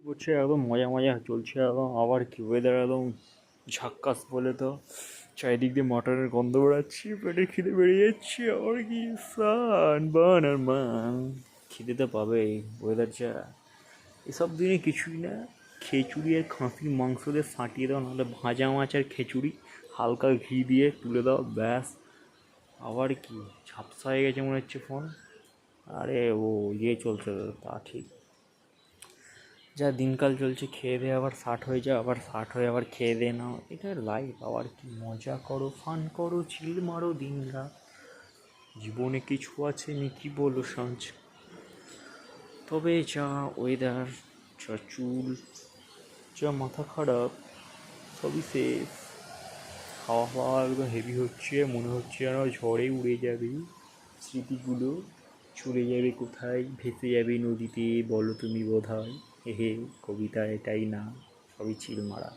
করছে একদম মজা মজা চলছে একদম। আবার কি ওয়েদার একদম ঝাক্কাস বলে তো। চারিদিক দিয়ে মটরের গন্ধ বেড়াচ্ছি পেটে খিদে বেরিয়ে যাচ্ছে আবার কি সান বান আর মান খিদে তো পাবেই ওয়েদার যা। এসব দিনে কিছুই না খিচুড়ি আর খাসির মাংস দিয়ে ফাটিয়ে দাও নাহলে ভাজা মাছ আর খিচুড়ি হালকা ঘি দিয়ে তুলে দাও ব্যাস। আবার কি ঝাপসা হয়ে গেছে মনে হচ্ছে ফোন আরে ও ইয়ে চলছে তো, তা ঠিক। যা দিনকাল চলছে, খেয়ে দিয়ে আবার ষাট হয়ে যায় আবার ষাট হয়ে আবার খেয়ে দে নাও। এটা লাইফ আবার কি মজা করো ফান করো চিল মারো দিন রাত জীবনে কিছু আছে নি, কি বলো সাঁঝ তবে যা ওয়েদার যা চুল, যা মাথা খারাপ, সবই শেষ হাওয়া হাওয়া একদম হেভি হচ্ছে, মনে হচ্ছে যেন ঝড়ে উড়ে যাবে। স্মৃতিগুলো চলে যাবে কোথায়? ভেসে যাবে নদীতে? বলো তুমি বোধ হয় হে হে কবিতা এটাই না সবই ছিল মারা